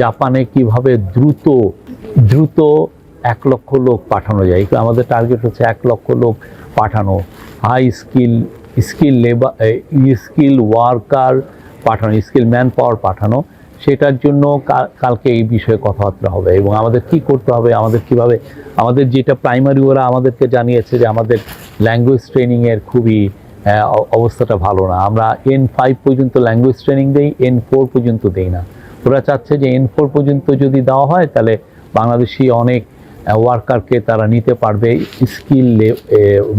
জাপানে কীভাবে দ্রুত দ্রুত এক লক্ষ লোক পাঠানো যায়। আমাদের টার্গেট হচ্ছে এক লক্ষ লোক পাঠানো। High skill skill labour skill worker পাঠানো স্কিল ম্যান পাওয়ার পাঠানো। সেটার জন্য কালকে এই বিষয়ে কথাবার্তা হবে। এবং আমাদের কি করতে হবে, আমাদের কীভাবে, আমাদের যেটা প্রাইমারি ওরা আমাদেরকে জানিয়েছে যে আমাদের ল্যাঙ্গুয়েজ ট্রেনিংয়ের খুবই অবস্থাটা ভালো না। আমরা এন ফাইভ পর্যন্ত ল্যাঙ্গুয়েজ ট্রেনিং দেই এন ফোর পর্যন্ত দেই না। ওরা চাচ্ছে যে এন ফোর পর্যন্ত যদি দেওয়া হয়, তাহলে বাংলাদেশি অনেক ওয়ার্কারকে তারা নিতে পারবে স্কিল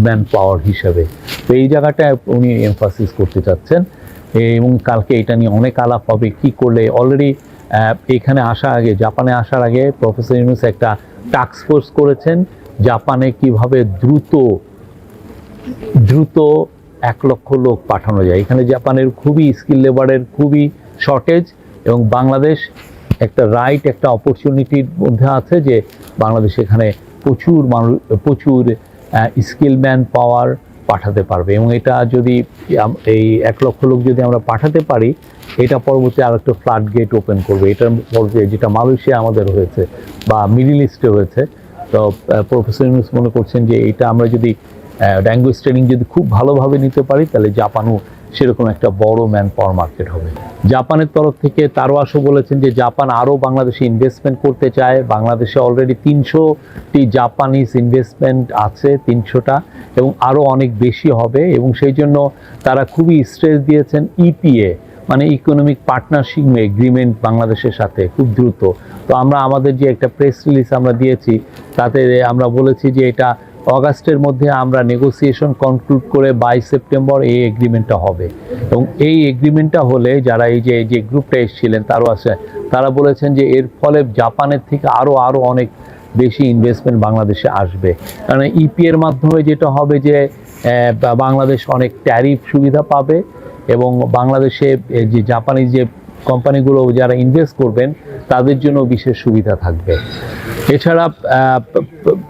ম্যান পাওয়ার হিসাবে। তো এই জায়গাটা উনি এমফাসিস করতে চাচ্ছেন। এবং কালকে এটা নিয়ে অনেক আলাপ হবে, কি করলে? অলরেডি এখানে আসার আগে, জাপানে আসার আগে প্রফেসর ইউনুস একটা টাস্ক ফোর্স করেছেন, জাপানে কীভাবে দ্রুত দ্রুত এক লক্ষ লোক পাঠানো যায়। এখানে জাপানের খুবই স্কিল লেবারের খুবই শর্টেজ এবং বাংলাদেশ একটা রাইট একটা অপরচুনিটির মধ্যে আছে যে বাংলাদেশ এখানে প্রচুর মানুষ, প্রচুর স্কিল ম্যান পাওয়ার পাঠাতে পারবে। এবং এটা যদি এই এক লক্ষ লোক যদি আমরা পাঠাতে পারি, এটা পরবর্তী আর একটা ফ্লাড গেট ওপেন করবে। এটার পরে যেটা মালয়েশিয়া আমাদের হয়েছে বা মিডিল ইস্টে হয়েছে। তো প্রফেসর ইউনুস মনে করছেন যে এটা আমরা যদি ল্যাঙ্গুয়েজ ট্রেনিং যদি খুব ভালোভাবে নিতে পারি, তাহলে জাপানও সেরকম একটা বড় ম্যান পাওয়ার মার্কেট হবে। জাপানের তরফ থেকে তারওয়াশও বলেছেন যে জাপান আরও বাংলাদেশে ইনভেস্টমেন্ট করতে চায়। বাংলাদেশে অলরেডি তিনশোটি জাপানিজ ইনভেস্টমেন্ট আছে, তিনশোটা, এবং আরও অনেক বেশি হবে, এবং সেই জন্য তারা খুবই স্ট্রেস দিয়েছেন ইপিএ মানে ইকোনমিক পার্টনারশিপ এগ্রিমেন্ট বাংলাদেশের সাথে, খুব দ্রুত। তো আমরা আমাদের যে একটা প্রেস রিলিজ আমরা দিয়েছি, তাতে আমরা বলেছি যে এটা অগাস্টের মধ্যে আমরা নেগোসিয়েশন কনক্লুড করে বাই সেপ্টেম্বর এই এগ্রিমেন্টটা হবে। এবং এই এগ্রিমেন্টটা হলে যারা এই যে এই যে গ্রুপটা এসেছিলেন, তারও আছে, তারা বলেছেন যে এর ফলে জাপানের থেকে আরও আরও অনেক বেশি ইনভেস্টমেন্ট বাংলাদেশে আসবে। কারণ ইপি এর মাধ্যমে যেটা হবে যে বাংলাদেশ অনেক ট্যারিফ সুবিধা পাবে এবং বাংলাদেশে যে জাপানি যে কোম্পানিগুলো যারা ইনভেস্ট করবেন, তাদের জন্য বিশেষ সুবিধা থাকবে। এছাড়া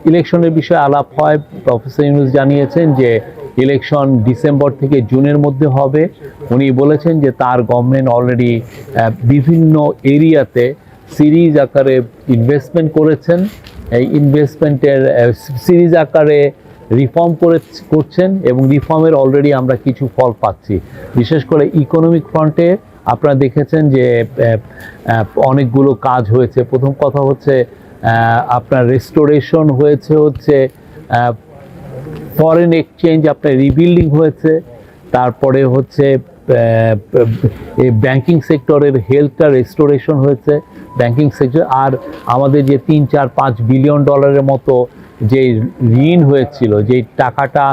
ইলেকশনের বিষয়ে আলাপ হয়। প্রফেসর ইউনুস জানিয়েছেন যে ইলেকশন ডিসেম্বর থেকে জুনের মধ্যে হবে। উনি বলেছেন যে, তার গভর্নমেন্ট অলরেডি বিভিন্ন এরিয়াতে সিরিজ আকারে ইনভেস্টমেন্ট করেছেন। এই ইনভেস্টমেন্টের সিরিজ আকারে রিফর্ম করে করছেন এবং রিফর্মের অলরেডি আমরা কিছু ফল পাচ্ছি। বিশেষ করে ইকোনমিক ফ্রন্টে আপনারা দেখেছেন যে অনেকগুলো কাজ হয়েছে। প্রথম কথা হচ্ছে আপনার রেস্টোরেশন হয়েছে হচ্ছে ফরেন এক্সচেঞ্জ আপনার রিবিল্ডিং হয়েছে। তারপরে হচ্ছে ব্যাংকিং সেক্টরের হেলথটা রেস্টোরেশন হয়েছে। ব্যাংকিং সেক্টর আর আমাদের যে তিন, চার, পাঁচ বিলিয়ন ডলারের মতো যে ঋণ হয়েছিল, যে টাকাটা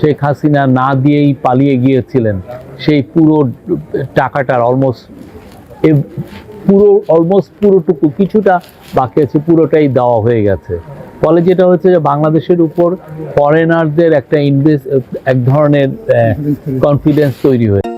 শেখ হাসিনা না দিয়েই পালিয়ে গিয়েছিলেন সেই পুরো টাকাটার অলমোস্ট পুরো অলমোস্ট পুরোটুকু কিছুটা বাকি আছে, পুরোটাই দেওয়া হয়ে গেছে। ফলে যেটা হচ্ছে যে বাংলাদেশের উপর ফরেনারদের একটা ইনভেস্ট এক ধরনের কনফিডেন্স তৈরি হয়েছে।